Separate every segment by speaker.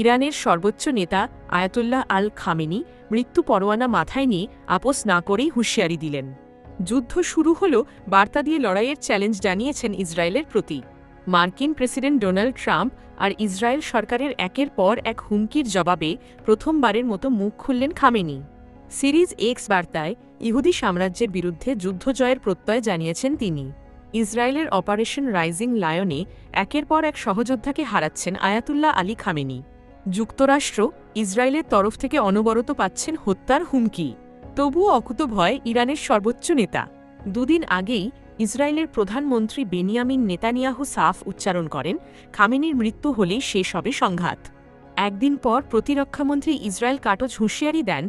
Speaker 1: ইরানের সর্বোচ্চ নেতা আয়াতুল্লাহ আল খামেনি মৃত্যু পরোয়ানা মাথায় নিয়ে আপোস না করেই হুঁশিয়ারি দিলেন যুদ্ধ শুরু হল বার্তা দিয়ে লড়াইয়ের চ্যালেঞ্জ জানিয়েছেন ইসরায়েলের প্রতি মার্কিন প্রেসিডেন্ট ডোনাল্ড ট্রাম্প আর ইসরায়েল সরকারের একের পর এক হুমকির জবাবে প্রথমবারের মতো মুখ খুললেন খামেনি সিরিজ এক্স বার্তায় ইহুদি সাম্রাজ্যের বিরুদ্ধে যুদ্ধ জয়ের প্রত্যয় জানিয়েছেন তিনি ইসরায়েলের অপারেশন রাইজিং লায়নে একের পর এক সহযোদ্ধাকে হারাচ্ছেন আয়াতুল্লাহ আলী খামেনি যুক্তরাষ্ট্র ইসরায়েলের তরফ থেকে অনবরত পাচ্ছেন হত্যার হুমকি তবুও ভয় ইরানের সর্বোচ্চ নেতা দুদিন আগেই ইসরায়েলের প্রধানমন্ত্রী বেনিয়ামিন নেতানিয়াহু সাফ উচ্চারণ করেন খামেনির মৃত্যু হলেই শেষ হবে সংঘাত একদিন পর প্রতিরক্ষামন্ত্রী ইসরায়েল কাটজ হুঁশিয়ারি দেন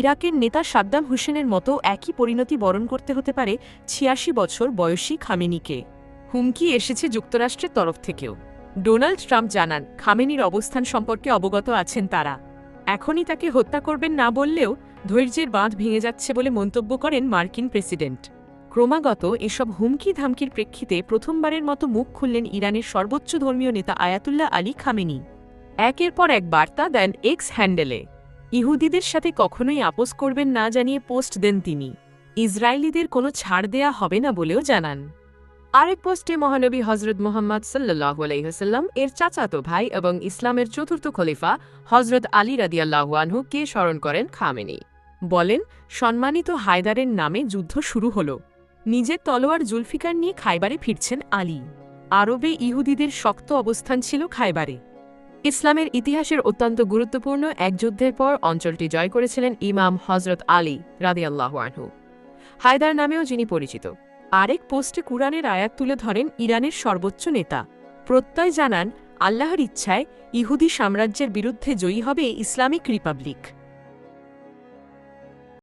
Speaker 1: ইরাকের নেতা সাদ্দাম হুসেনের মতো একই পরিণতি বরণ করতে হতে পারে ছিয়াশি বছর বয়সী খামেনিকে হুমকি এসেছে যুক্তরাষ্ট্রের তরফ থেকেও ডোনাল্ড ট্রাম্প জানান খামেনির অবস্থান সম্পর্কে অবগত আছেন তারা এখনই তাকে হত্যা করবেন না বললেও ধৈর্যের বাঁধ ভেঙে যাচ্ছে বলে মন্তব্য করেন মার্কিন প্রেসিডেন্ট ক্রমাগত এসব হুমকি ধামকির প্রেক্ষিতে প্রথমবারের মতো মুখ খুললেন ইরানের সর্বোচ্চ ধর্মীয় নেতা আয়াতুল্লাহ আলী খামেনি একের পর এক বার্তা দেন এক্স হ্যান্ডেলে ইহুদিদের সাথে কখনোই আপোষ করবেন না জানিয়ে পোস্ট দেন তিনি ইসরায়েলিদের কোনো ছাড় দেয়া হবে না বলেও জানান আরেক পোস্টে মহানবী হজরত মোহাম্মদ সাল্লাহ আলহিহাসাল্লাম এর চাচাতো ভাই এবং ইসলামের চতুর্থ খলিফা হজরত আলী রাদিয়াল্লাহুয়ানহু কে স্মরণ করেন খামেনি বলেন সম্মানিত হায়দারের নামে যুদ্ধ শুরু হল নিজের তলোয়ার জুলফিকার নিয়ে খাইবারে ফিরছেন আলী আরবে ইহুদিদের শক্ত অবস্থান ছিল খাইবারে ইসলামের ইতিহাসের অত্যন্ত গুরুত্বপূর্ণ এক যুদ্ধের পর অঞ্চলটি জয় করেছিলেন ইমাম হজরত আলী রাদিয়াল্লাহুয়ানহু হায়দার নামেও যিনি পরিচিত আরেক পোস্টে কুরআনের আয়াত তুলে ধরেন ইরানের সর্বোচ্চ নেতা প্রত্যয় জানান আল্লাহর ইচ্ছায় ইহুদি সাম্রাজ্যের বিরুদ্ধে জয়ী হবে ইসলামিক রিপাবলিক